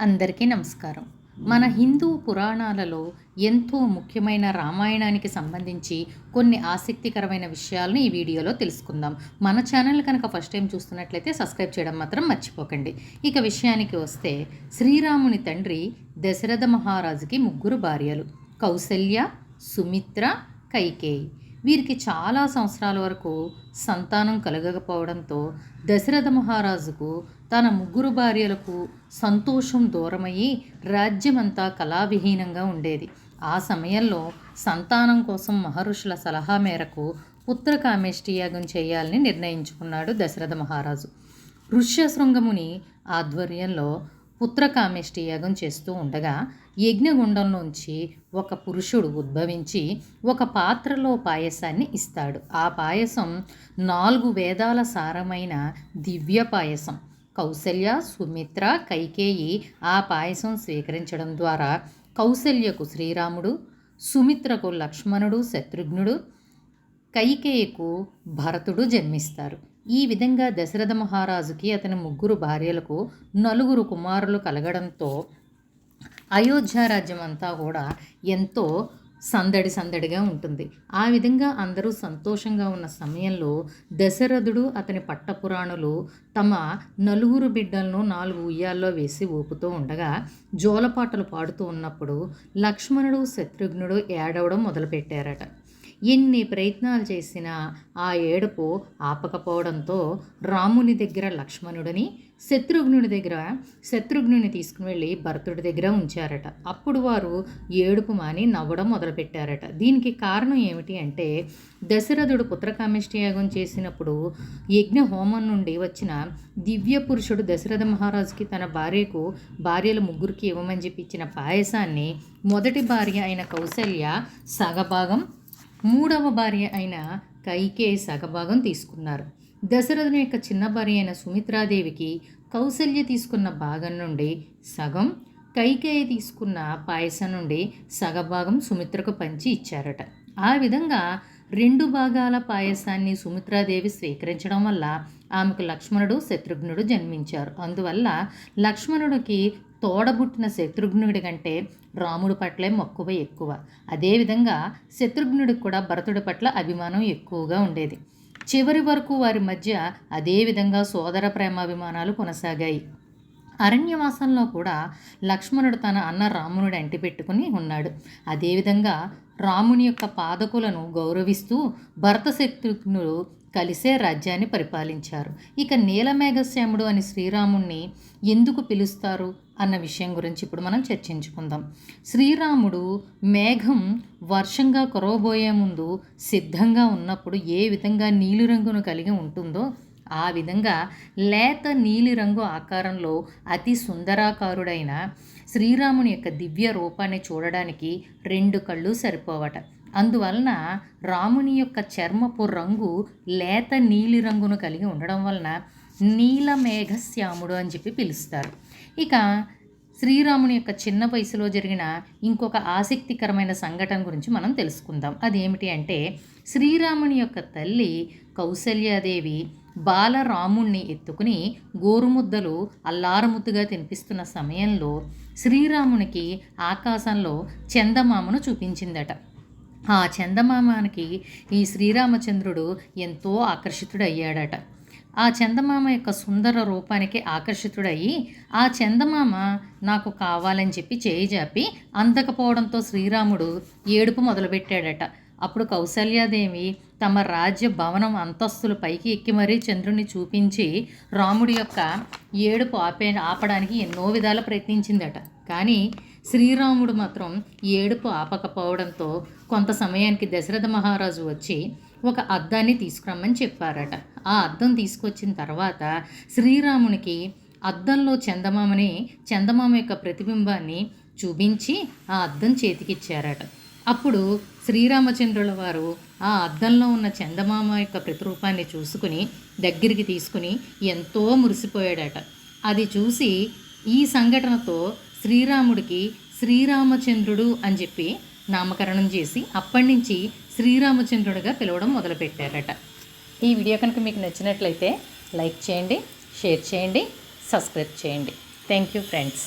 అందరికీ నమస్కారం. మన హిందూ పురాణాలలో ఎంతో ముఖ్యమైన రామాయణానికి సంబంధించి కొన్ని ఆసక్తికరమైన విషయాలను ఈ వీడియోలో తెలుసుకుందాం. మన ఛానల్ కనుక ఫస్ట్ టైం చూస్తున్నట్లయితే సబ్స్క్రైబ్ చేయడం మాత్రం మర్చిపోకండి. ఇక విషయానికి వస్తే శ్రీరాముని తండ్రి దశరథ మహారాజుకి ముగ్గురు భార్యలు. కౌసల్య సుమిత్ర కైకేయి. వీరికి చాలా సంవత్సరాల వరకు సంతానం కలగకపోవడంతో దశరథ మహారాజుకు తన ముగ్గురు భార్యలకు సంతోషం దూరమయ్యి రాజ్యమంతా కళావిహీనంగా ఉండేది. ఆ సమయంలో సంతానం కోసం మహర్షుల సలహా మేరకు పుత్ర యాగం చేయాలని నిర్ణయించుకున్నాడు దశరథ మహారాజు. ఋష్యశృంగముని ఆధ్వర్యంలో పుత్రకామేష్టి యాగం చేస్తూ ఉండగా యజ్ఞగుండంలోంచి ఒక పురుషుడు ఉద్భవించి ఒక పాత్రలో పాయసాన్ని ఇస్తాడు. ఆ పాయసం నాలుగు వేదాల సారమైన దివ్య పాయసం. కౌసల్య సుమిత్ర కైకేయి ఆ పాయసం స్వీకరించడం ద్వారా కౌసల్యకు శ్రీరాముడు సుమిత్రకు లక్ష్మణుడు శత్రుఘ్నుడు కైకేయకు భరతుడు జన్మిస్తారు. ఈ విధంగా దశరథ మహారాజుకి అతని ముగ్గురు భార్యలకు నలుగురు కుమారులు కలగడంతో అయోధ్య రాజ్యం అంతా కూడా ఎంతో సందడి సందడిగా ఉంటుంది. ఆ విధంగా అందరూ సంతోషంగా ఉన్న సమయంలో దశరథుడు అతని పట్టపురాణులు తమ నలుగురు బిడ్డలను నాలుగు ఉయ్యాల్లో వేసి ఊపుతూ ఉండగా జోలపాటలు పాడుతూ ఉన్నప్పుడు లక్ష్మణుడు శత్రుఘ్నుడు ఏడవడం మొదలుపెట్టారట. ఎన్ని ప్రయత్నాలు చేసినా ఆ ఏడుపు ఆపకపోవడంతో రాముని దగ్గర లక్ష్మణుడిని శత్రుఘ్నుడి దగ్గర శత్రుఘ్నుని తీసుకుని వెళ్ళి భరతుడి దగ్గర ఉంచారట. అప్పుడు వారు ఏడుపు మాని నవ్వడం మొదలుపెట్టారట. దీనికి కారణం ఏమిటి అంటే దశరథుడు పుత్రకామిష్టి యాగం చేసినప్పుడు యజ్ఞ హోమం నుండి వచ్చిన దివ్య పురుషుడు దశరథ మహారాజుకి తన భార్యకు భార్యల ముగ్గురికి ఇవ్వమని చెప్పి ఇచ్చిన పాయసాన్ని మొదటి భార్య అయిన కౌసల్య సగభాగం మూడవ భార్య అయిన కైకే సగభాగం తీసుకున్నారు. దశరథుని యొక్క చిన్న భార్య అయిన సుమిత్రాదేవికి కౌసల్య తీసుకున్న భాగం నుండి సగం కైకేయి తీసుకున్న పాయసం నుండి సగభాగం సుమిత్రకు పంచి ఇచ్చారట. ఆ విధంగా రెండు భాగాల పాయసాన్ని సుమిత్రాదేవి స్వీకరించడం వల్ల ఆమెకు లక్ష్మణుడు శత్రుఘ్నుడు జన్మించారు. అందువల్ల లక్ష్మణుడికి తోడబుట్టిన శత్రుఘ్నుడి కంటే రాముడి పట్లే మక్కువ ఎక్కువ. అదేవిధంగా శత్రుఘ్నుడికి కూడా భరతుడి పట్ల అభిమానం ఎక్కువగా ఉండేది. చివరి వరకు వారి మధ్య అదేవిధంగా సోదర ప్రేమాభిమానాలు కొనసాగాయి. అరణ్యవాసంలో కూడా లక్ష్మణుడు తన అన్న రామునుడు అంటిపెట్టుకుని ఉన్నాడు. అదేవిధంగా రాముని యొక్క పాదకులను గౌరవిస్తూ భరత శత్రుఘ్నుడు కలిసే రాజ్యాన్ని పరిపాలించారు. ఇక నీలమేఘశ్యాముడు అని శ్రీరాముణ్ణి ఎందుకు పిలుస్తారు? అన్న విషయం గురించి ఇప్పుడు మనం చర్చించుకుందాం. శ్రీరాముడు మేఘం వర్షంగా కురవబోయే ముందు సిద్ధంగా ఉన్నప్పుడు ఏ విధంగా నీలిరంగును కలిగి ఉంటుందో ఆ విధంగా లేత నీలిరంగు ఆకారంలో అతి సుందరాకారుడైన శ్రీరాముని యొక్క దివ్య రూపాన్ని చూడడానికి రెండు కళ్ళు సరిపోవట. అందువలన రాముని యొక్క చర్మపు రంగు లేత నీలి రంగును కలిగి ఉండడం వలన నీలమేఘశ్యాముడు అని చెప్పి పిలుస్తారు. ఇక శ్రీరాముని యొక్క చిన్న వయసులో జరిగిన ఇంకొక ఆసక్తికరమైన సంఘటన గురించి మనం తెలుసుకుందాం. అదేమిటి అంటే శ్రీరాముని యొక్క తల్లి కౌసల్యాదేవి బాలరాముణ్ణి ఎత్తుకుని గోరుముద్దలు అల్లారముద్దుగా తినిపిస్తున్న సమయంలో శ్రీరామునికి ఆకాశంలో చందమామను చూపించిందట. ఆ చందమామానికి ఈ శ్రీరామచంద్రుడు ఎంతో ఆకర్షితుడయ్యాడట. ఆ చందమామ యొక్క సుందర రూపానికి ఆకర్షితుడయ్యి ఆ చందమామ నాకు కావాలని చెప్పి చేయి జాపి అందకపోవడంతో శ్రీరాముడు ఏడుపు మొదలుపెట్టాడట. అప్పుడు కౌసల్యాదేవి తమ రాజ్య భవనం అంతస్తులు పైకి ఎక్కి మరీ చంద్రుని చూపించి రాముడి యొక్క ఏడుపు ఆపే ఆపడానికి ఎన్నో విధాలు ప్రయత్నించిందట. కానీ శ్రీరాముడు మాత్రం ఏడుపు ఆపకపోవడంతో కొంత సమయానికి దశరథ మహారాజు వచ్చి ఒక అద్దాన్ని తీసుకురమ్మని చెప్పారట. ఆ అద్దం తీసుకొచ్చిన తర్వాత శ్రీరామునికి అద్దంలో చందమామని చందమామ యొక్క ప్రతిబింబాన్ని చూపించి ఆ అద్దం చేతికిచ్చారట. అప్పుడు శ్రీరామచంద్రుల వారు ఆ అద్దంలో ఉన్న చందమామ యొక్క ప్రతిరూపాన్ని చూసుకుని దగ్గరికి తీసుకుని ఎంతో మురిసిపోయాడట. అది చూసి ఈ సంఘటనతో శ్రీరాముడికి శ్రీరామచంద్రుడు అని చెప్పి నామకరణం చేసి అప్పటి నుంచి శ్రీరామచంద్రుడిగా పిలవడం మొదలుపెట్టారట. ఈ వీడియో కనుక మీకు నచ్చినట్లయితే లైక్ చేయండి షేర్ చేయండి సబ్స్క్రైబ్ చేయండి. Thank you friends.